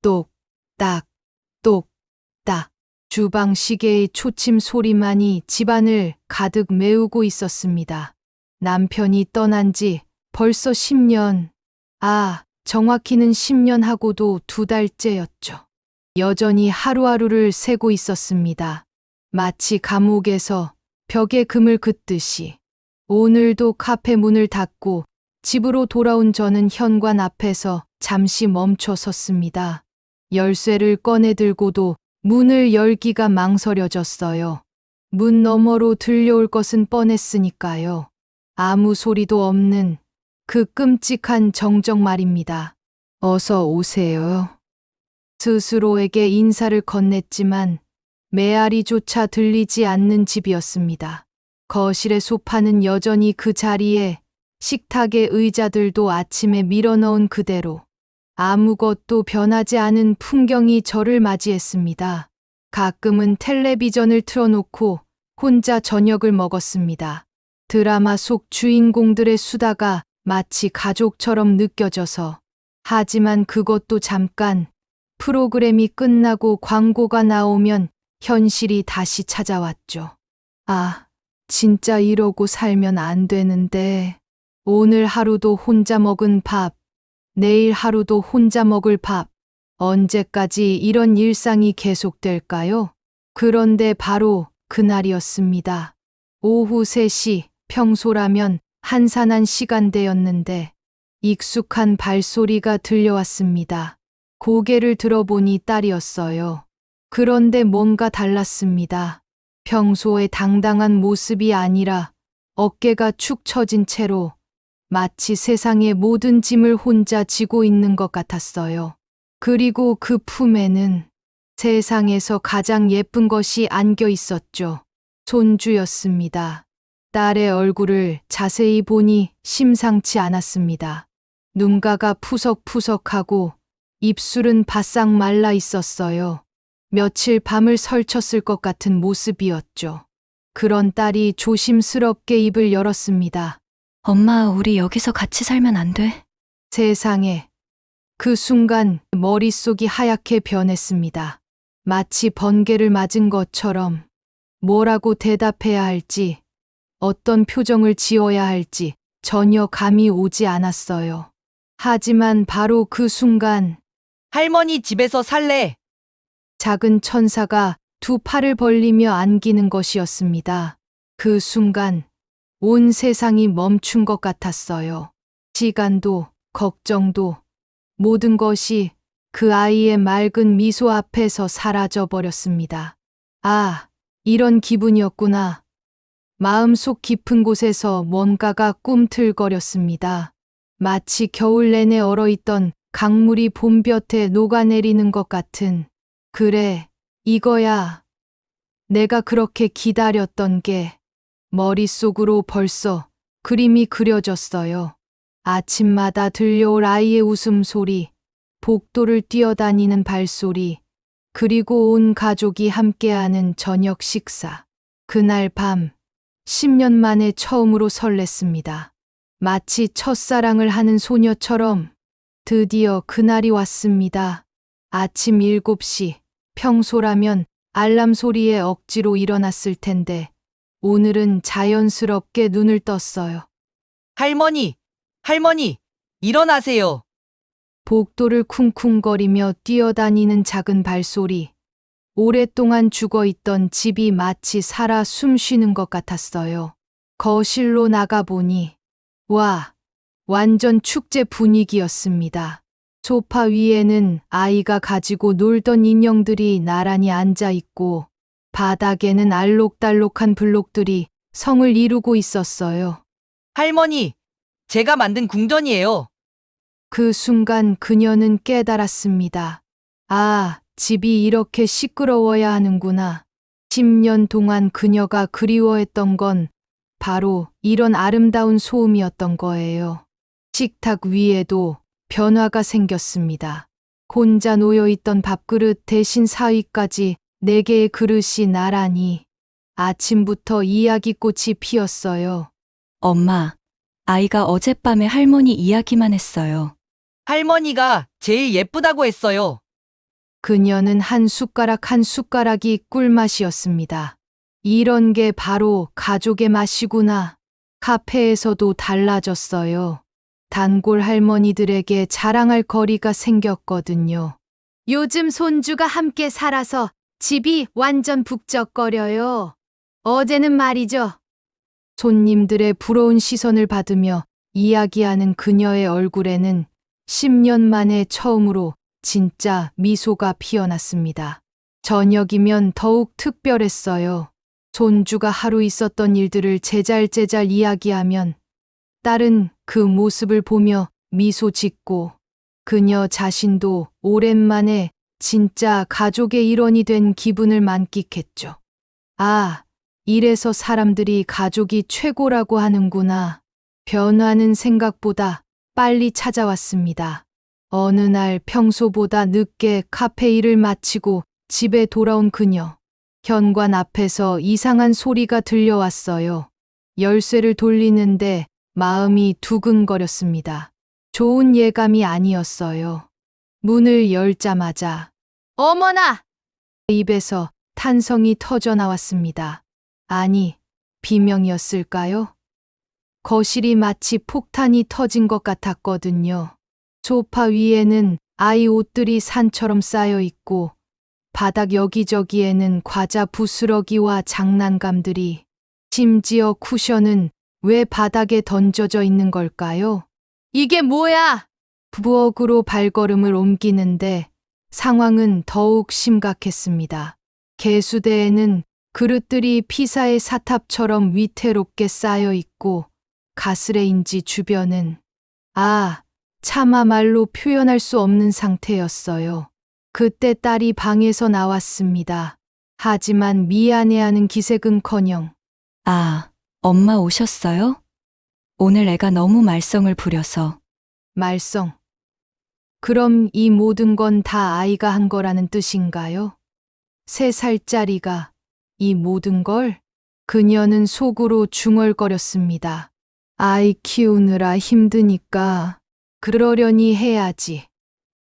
똑 딱, 똑 딱. 주방 시계의 초침 소리만이 집안을 가득 메우고 있었습니다. 남편이 떠난 지 벌써 10년. 아, 정확히는 10년 하고도 두 달째였죠. 여전히 하루하루를 세고 있었습니다. 마치 감옥에서 벽에 금을 긋듯이. 오늘도 카페 문을 닫고 집으로 돌아온 저는 현관 앞에서 잠시 멈춰 섰습니다. 열쇠를 꺼내 들고도 문을 열기가 망설여졌어요. 문 너머로 들려올 것은 뻔했으니까요. 아무 소리도 없는 그 끔찍한 정적 말입니다. 어서 오세요. 스스로에게 인사를 건넸지만 메아리조차 들리지 않는 집이었습니다. 거실의 소파는 여전히 그 자리에 식탁의 의자들도 아침에 밀어넣은 그대로 아무것도 변하지 않은 풍경이 저를 맞이했습니다. 가끔은 텔레비전을 틀어놓고 혼자 저녁을 먹었습니다. 드라마 속 주인공들의 수다가 마치 가족처럼 느껴져서 하지만 그것도 잠깐 프로그램이 끝나고 광고가 나오면 현실이 다시 찾아왔죠. 아, 진짜 이러고 살면 안 되는데. 오늘 하루도 혼자 먹은 밥, 내일 하루도 혼자 먹을 밥. 언제까지 이런 일상이 계속될까요? 그런데 바로 그날이었습니다. 오후 3시 평소라면 한산한 시간대였는데 익숙한 발소리가 들려왔습니다. 고개를 들어보니 딸이었어요. 그런데 뭔가 달랐습니다. 평소의 당당한 모습이 아니라 어깨가 축 처진 채로 마치 세상의 모든 짐을 혼자 지고 있는 것 같았어요. 그리고 그 품에는 세상에서 가장 예쁜 것이 안겨 있었죠. 손주였습니다. 딸의 얼굴을 자세히 보니 심상치 않았습니다. 눈가가 푸석푸석하고 입술은 바싹 말라 있었어요. 며칠 밤을 설쳤을 것 같은 모습이었죠. 그런 딸이 조심스럽게 입을 열었습니다. 엄마, 우리 여기서 같이 살면 안 돼? 세상에. 그 순간 머릿속이 하얗게 변했습니다. 마치 번개를 맞은 것처럼 뭐라고 대답해야 할지, 어떤 표정을 지어야 할지 전혀 감이 오지 않았어요. 하지만 바로 그 순간 할머니 집에서 살래. 작은 천사가 두 팔을 벌리며 안기는 것이었습니다. 그 순간 온 세상이 멈춘 것 같았어요. 시간도, 걱정도, 모든 것이 그 아이의 맑은 미소 앞에서 사라져 버렸습니다. 아, 이런 기분이었구나. 마음속 깊은 곳에서 뭔가가 꿈틀거렸습니다. 마치 겨울 내내 얼어있던 강물이 봄볕에 녹아내리는 것 같은 그래, 이거야. 내가 그렇게 기다렸던 게 머릿속으로 벌써 그림이 그려졌어요. 아침마다 들려올 아이의 웃음소리, 복도를 뛰어다니는 발소리, 그리고 온 가족이 함께하는 저녁 식사. 그날 밤, 10년 만에 처음으로 설렜습니다. 마치 첫사랑을 하는 소녀처럼 드디어 그날이 왔습니다. 아침 7시, 평소라면 알람 소리에 억지로 일어났을 텐데, 오늘은 자연스럽게 눈을 떴어요. 할머니, 할머니, 일어나세요. 복도를 쿵쿵거리며 뛰어다니는 작은 발소리. 오랫동안 죽어 있던 집이 마치 살아 숨 쉬는 것 같았어요. 거실로 나가보니, 와, 완전 축제 분위기였습니다. 소파 위에는 아이가 가지고 놀던 인형들이 나란히 앉아 있고, 바닥에는 알록달록한 블록들이 성을 이루고 있었어요. 할머니, 제가 만든 궁전이에요. 그 순간 그녀는 깨달았습니다. 아, 집이 이렇게 시끄러워야 하는구나. 10년 동안 그녀가 그리워했던 건 바로 이런 아름다운 소음이었던 거예요. 식탁 위에도 변화가 생겼습니다. 혼자 놓여있던 밥그릇 대신 사위까지 네 개의 그릇이 나란히 아침부터 이야기꽃이 피었어요. 엄마, 아이가 어젯밤에 할머니 이야기만 했어요. 할머니가 제일 예쁘다고 했어요. 그녀는 한 숟가락 한 숟가락이 꿀맛이었습니다. 이런 게 바로 가족의 맛이구나. 카페에서도 달라졌어요. 단골 할머니들에게 자랑할 거리가 생겼거든요. 요즘 손주가 함께 살아서 집이 완전 북적거려요. 어제는 말이죠. 손님들의 부러운 시선을 받으며 이야기하는 그녀의 얼굴에는 10년 만에 처음으로 진짜 미소가 피어났습니다. 저녁이면 더욱 특별했어요. 손주가 하루 있었던 일들을 제잘제잘 이야기하면 딸은 그 모습을 보며 미소 짓고 그녀 자신도 오랜만에 진짜 가족의 일원이 된 기분을 만끽했죠. 아, 이래서 사람들이 가족이 최고라고 하는구나. 변화는 생각보다 빨리 찾아왔습니다. 어느 날 평소보다 늦게 카페 일을 마치고 집에 돌아온 그녀. 현관 앞에서 이상한 소리가 들려왔어요. 열쇠를 돌리는데 마음이 두근거렸습니다. 좋은 예감이 아니었어요. 문을 열자마자 어머나! 입에서 탄성이 터져 나왔습니다. 아니, 비명이었을까요? 거실이 마치 폭탄이 터진 것 같았거든요. 소파 위에는 아이 옷들이 산처럼 쌓여 있고 바닥 여기저기에는 과자 부스러기와 장난감들이 심지어 쿠션은 왜 바닥에 던져져 있는 걸까요? 이게 뭐야? 부엌으로 발걸음을 옮기는데 상황은 더욱 심각했습니다. 개수대에는 그릇들이 피사의 사탑처럼 위태롭게 쌓여 있고 가스레인지 주변은 아, 차마 말로 표현할 수 없는 상태였어요. 그때 딸이 방에서 나왔습니다. 하지만 미안해하는 기색은 커녕 아, 엄마 오셨어요? 오늘 애가 너무 말썽을 부려서. 말썽. 그럼 이 모든 건 다 아이가 한 거라는 뜻인가요? 세 살짜리가 이 모든 걸? 그녀는 속으로 중얼거렸습니다. 아이 키우느라 힘드니까 그러려니 해야지.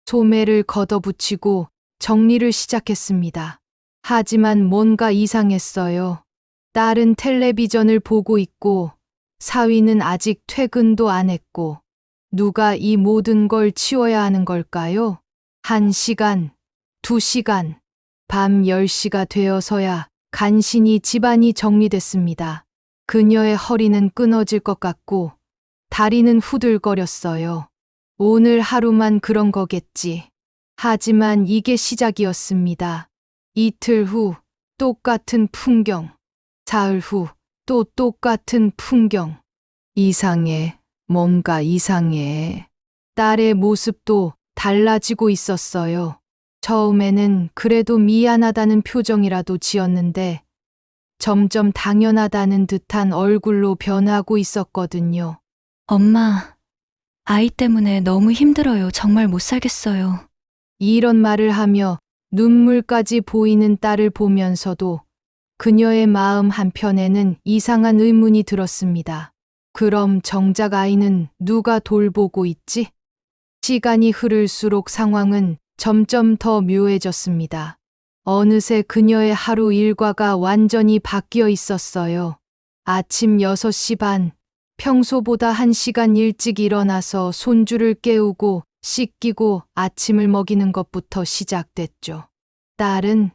소매를 걷어붙이고 정리를 시작했습니다. 하지만 뭔가 이상했어요. 딸은 텔레비전을 보고 있고 사위는 아직 퇴근도 안 했고 누가 이 모든 걸 치워야 하는 걸까요? 한 시간, 두 시간, 밤 10시가 되어서야 간신히 집안이 정리됐습니다. 그녀의 허리는 끊어질 것 같고 다리는 후들거렸어요. 오늘 하루만 그런 거겠지. 하지만 이게 시작이었습니다. 이틀 후 똑같은 풍경. 사흘 후 또 똑같은 풍경. 이상해. 뭔가 이상해. 딸의 모습도 달라지고 있었어요. 처음에는 그래도 미안하다는 표정이라도 지었는데 점점 당연하다는 듯한 얼굴로 변하고 있었거든요. 엄마, 아이 때문에 너무 힘들어요. 정말 못 살겠어요. 이런 말을 하며 눈물까지 보이는 딸을 보면서도 그녀의 마음 한편에는 이상한 의문이 들었습니다. 그럼 정작 아이는 누가 돌보고 있지? 시간이 흐를수록 상황은 점점 더 묘해졌습니다. 어느새 그녀의 하루 일과가 완전히 바뀌어 있었어요. 아침 6시 반, 평소보다 1시간 일찍 일어나서 손주를 깨우고 씻기고 아침을 먹이는 것부터 시작됐죠. 딸은,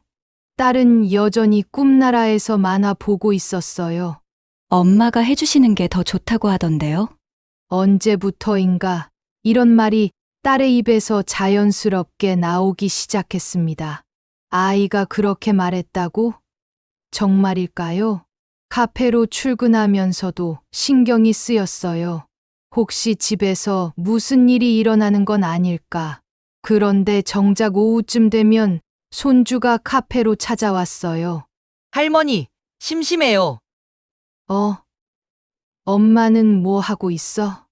딸은 여전히 꿈나라에서 만화 보고 있었어요. 엄마가 해주시는 게 더 좋다고 하던데요. 언제부터인가 이런 말이 딸의 입에서 자연스럽게 나오기 시작했습니다. 아이가 그렇게 말했다고? 정말일까요? 카페로 출근하면서도 신경이 쓰였어요. 혹시 집에서 무슨 일이 일어나는 건 아닐까? 그런데 정작 오후쯤 되면 손주가 카페로 찾아왔어요. 할머니, 심심해요. 어? 엄마는 뭐 하고 있어?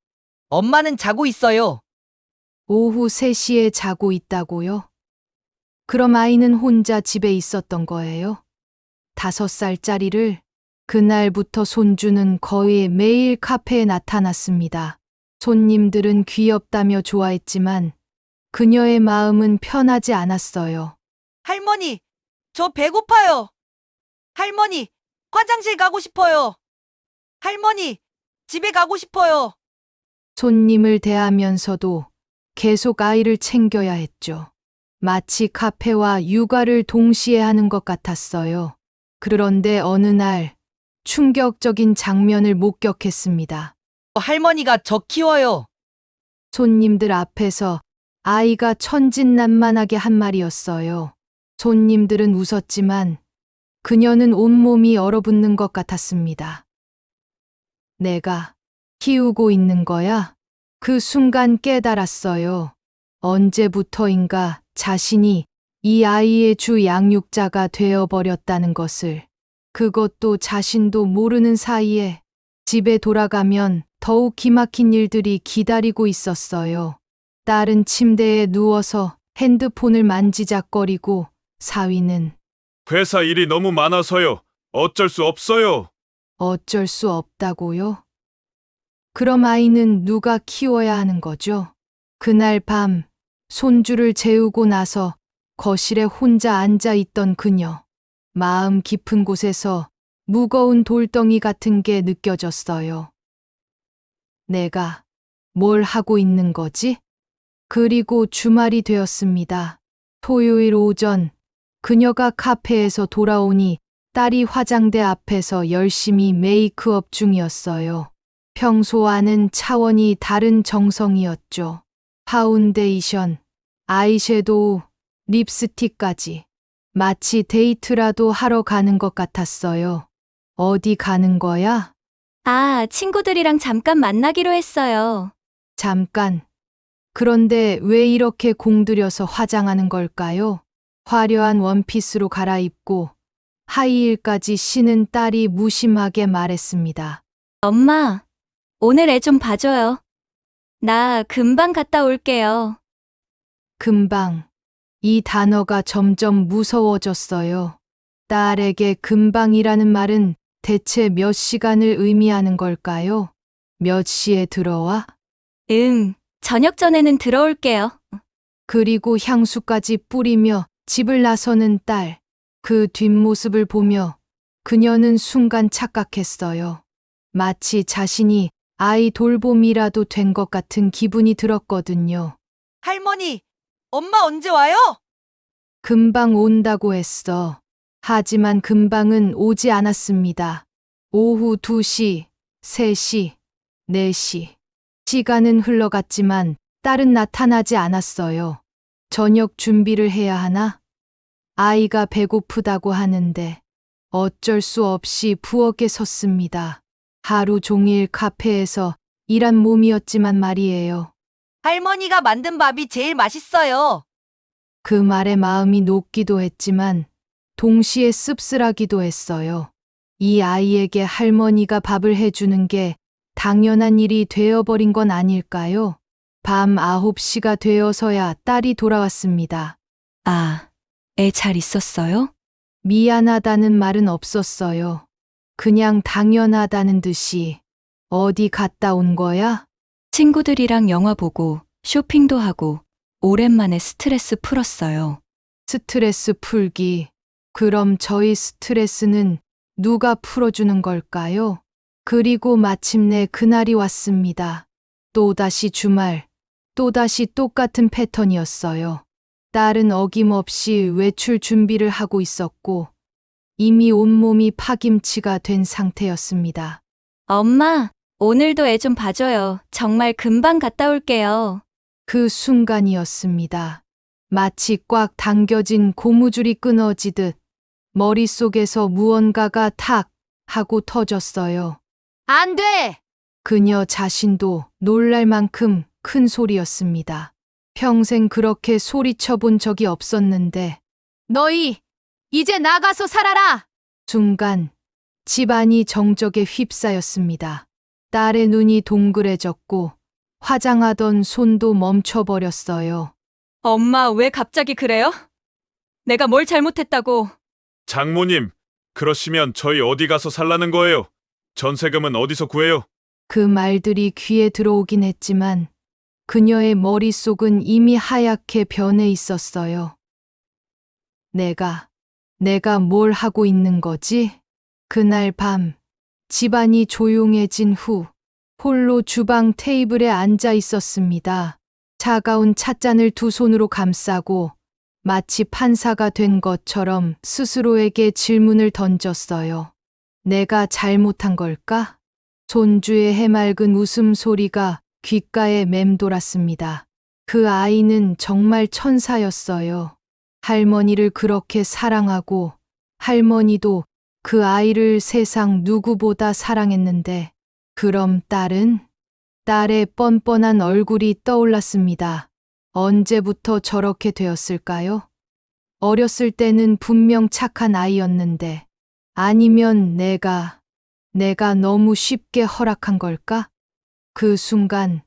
엄마는 자고 있어요. 오후 3시에 자고 있다고요? 그럼 아이는 혼자 집에 있었던 거예요? 다섯 살짜리를 그날부터 손주는 거의 매일 카페에 나타났습니다. 손님들은 귀엽다며 좋아했지만 그녀의 마음은 편하지 않았어요. 할머니, 저 배고파요. 할머니, 화장실 가고 싶어요. 할머니, 집에 가고 싶어요. 손님을 대하면서도 계속 아이를 챙겨야 했죠. 마치 카페와 육아를 동시에 하는 것 같았어요. 그런데 어느 날 충격적인 장면을 목격했습니다. 할머니가 저 키워요. 손님들 앞에서 아이가 천진난만하게 한 말이었어요. 손님들은 웃었지만 그녀는 온몸이 얼어붙는 것 같았습니다. 내가 키우고 있는 거야? 그 순간 깨달았어요. 언제부터인가 자신이 이 아이의 주 양육자가 되어버렸다는 것을. 그것도 자신도 모르는 사이에 집에 돌아가면 더욱 기막힌 일들이 기다리고 있었어요. 딸은 침대에 누워서 핸드폰을 만지작거리고 사위는 회사 일이 너무 많아서요. 어쩔 수 없어요. 어쩔 수 없다고요? 그럼 아이는 누가 키워야 하는 거죠? 그날 밤 손주를 재우고 나서 거실에 혼자 앉아 있던 그녀. 마음 깊은 곳에서 무거운 돌덩이 같은 게 느껴졌어요. 내가 뭘 하고 있는 거지? 그리고 주말이 되었습니다. 토요일 오전 그녀가 카페에서 돌아오니 딸이 화장대 앞에서 열심히 메이크업 중이었어요. 평소와는 차원이 다른 정성이었죠. 파운데이션, 아이섀도우, 립스틱까지. 마치 데이트라도 하러 가는 것 같았어요. 어디 가는 거야? 아, 친구들이랑 잠깐 만나기로 했어요. 잠깐. 그런데 왜 이렇게 공들여서 화장하는 걸까요? 화려한 원피스로 갈아입고 하이힐까지 신은 딸이 무심하게 말했습니다. 엄마, 오늘 애 좀 봐줘요. 나 금방 갔다 올게요. 금방. 이 단어가 점점 무서워졌어요. 딸에게 금방이라는 말은 대체 몇 시간을 의미하는 걸까요? 몇 시에 들어와? 응, 저녁 전에는 들어올게요. 그리고 향수까지 뿌리며 집을 나서는 딸. 그 뒷모습을 보며 그녀는 순간 착각했어요. 마치 자신이 아이 돌봄이라도 된 것 같은 기분이 들었거든요. 할머니, 엄마 언제 와요? 금방 온다고 했어. 하지만 금방은 오지 않았습니다. 오후 2시, 3시, 4시. 시간은 흘러갔지만 딸은 나타나지 않았어요. 저녁 준비를 해야 하나? 아이가 배고프다고 하는데 어쩔 수 없이 부엌에 섰습니다. 하루 종일 카페에서 일한 몸이었지만 말이에요. 할머니가 만든 밥이 제일 맛있어요. 그 말에 마음이 녹기도 했지만 동시에 씁쓸하기도 했어요. 이 아이에게 할머니가 밥을 해주는 게 당연한 일이 되어버린 건 아닐까요? 밤 9시가 되어서야 딸이 돌아왔습니다. 아, 애 잘 있었어요? 미안하다는 말은 없었어요. 그냥 당연하다는 듯이 어디 갔다 온 거야? 친구들이랑 영화 보고 쇼핑도 하고 오랜만에 스트레스 풀었어요. 스트레스 풀기. 그럼 저희 스트레스는 누가 풀어주는 걸까요? 그리고 마침내 그날이 왔습니다. 또다시 주말, 또다시 똑같은 패턴이었어요. 딸은 어김없이 외출 준비를 하고 있었고, 이미 온몸이 파김치가 된 상태였습니다. 엄마, 오늘도 애 좀 봐줘요. 정말 금방 갔다 올게요. 그 순간이었습니다. 마치 꽉 당겨진 고무줄이 끊어지듯 머릿속에서 무언가가 탁 하고 터졌어요. 안 돼! 그녀 자신도 놀랄 만큼 큰 소리였습니다. 평생 그렇게 소리쳐 본 적이 없었는데. 너희, 이제 나가서 살아라! 순간, 집안이 정적에 휩싸였습니다. 딸의 눈이 동그래졌고, 화장하던 손도 멈춰버렸어요. 엄마, 왜 갑자기 그래요? 내가 뭘 잘못했다고. 장모님, 그러시면 저희 어디 가서 살라는 거예요? 전세금은 어디서 구해요? 그 말들이 귀에 들어오긴 했지만 그녀의 머릿속은 이미 하얗게 변해 있었어요. 내가, 내가 뭘 하고 있는 거지? 그날 밤, 집안이 조용해진 후, 홀로 주방 테이블에 앉아 있었습니다. 차가운 찻잔을 두 손으로 감싸고 마치 판사가 된 것처럼 스스로에게 질문을 던졌어요. 내가 잘못한 걸까? 손주의 해맑은 웃음소리가 귓가에 맴돌았습니다. 그 아이는 정말 천사였어요. 할머니를 그렇게 사랑하고 할머니도 그 아이를 세상 누구보다 사랑했는데 그럼 딸은? 딸의 뻔뻔한 얼굴이 떠올랐습니다. 언제부터 저렇게 되었을까요? 어렸을 때는 분명 착한 아이였는데 아니면 내가 내가 너무 쉽게 허락한 걸까? 그 순간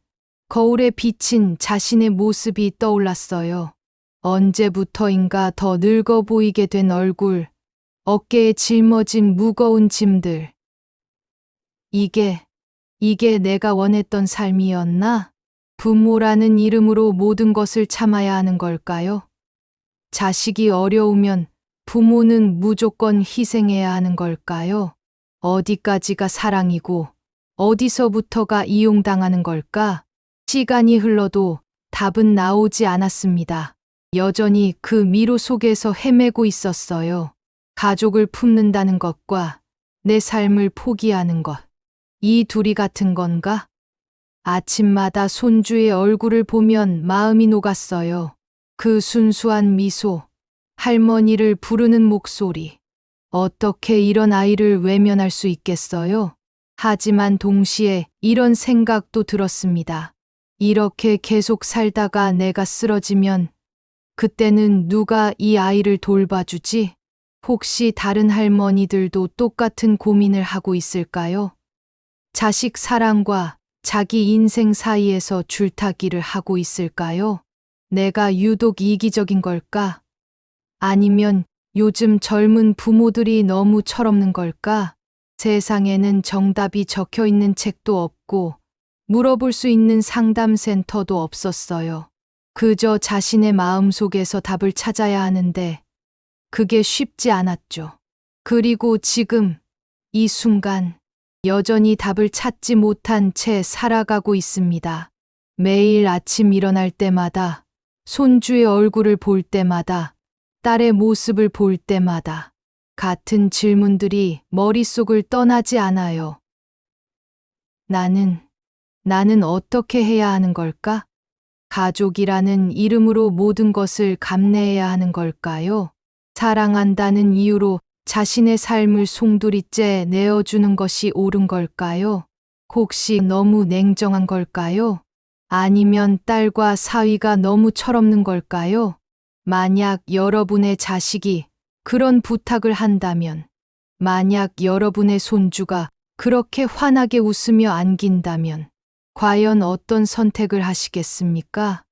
거울에 비친 자신의 모습이 떠올랐어요. 언제부터인가 더 늙어 보이게 된 얼굴, 어깨에 짊어진 무거운 짐들. 이게, 이게 내가 원했던 삶이었나? 부모라는 이름으로 모든 것을 참아야 하는 걸까요? 자식이 어려우면 부모는 무조건 희생해야 하는 걸까요? 어디까지가 사랑이고 어디서부터가 이용당하는 걸까? 시간이 흘러도 답은 나오지 않았습니다. 여전히 그 미로 속에서 헤매고 있었어요. 가족을 품는다는 것과 내 삶을 포기하는 것. 이 둘이 같은 건가? 아침마다 손주의 얼굴을 보면 마음이 녹았어요. 그 순수한 미소, 할머니를 부르는 목소리. 어떻게 이런 아이를 외면할 수 있겠어요? 하지만 동시에 이런 생각도 들었습니다. 이렇게 계속 살다가 내가 쓰러지면 그때는 누가 이 아이를 돌봐주지? 혹시 다른 할머니들도 똑같은 고민을 하고 있을까요? 자식 사랑과 자기 인생 사이에서 줄타기를 하고 있을까요? 내가 유독 이기적인 걸까? 아니면 요즘 젊은 부모들이 너무 철없는 걸까? 세상에는 정답이 적혀 있는 책도 없고 물어볼 수 있는 상담센터도 없었어요. 그저 자신의 마음 속에서 답을 찾아야 하는데 그게 쉽지 않았죠. 그리고 지금 이 순간 여전히 답을 찾지 못한 채 살아가고 있습니다. 매일 아침 일어날 때마다 손주의 얼굴을 볼 때마다 딸의 모습을 볼 때마다 같은 질문들이 머릿속을 떠나지 않아요. 나는, 나는 어떻게 해야 하는 걸까? 가족이라는 이름으로 모든 것을 감내해야 하는 걸까요? 사랑한다는 이유로 자신의 삶을 송두리째 내어주는 것이 옳은 걸까요? 혹시 너무 냉정한 걸까요? 아니면 딸과 사위가 너무 철없는 걸까요? 만약 여러분의 자식이 그런 부탁을 한다면, 만약 여러분의 손주가 그렇게 환하게 웃으며 안긴다면, 과연 어떤 선택을 하시겠습니까?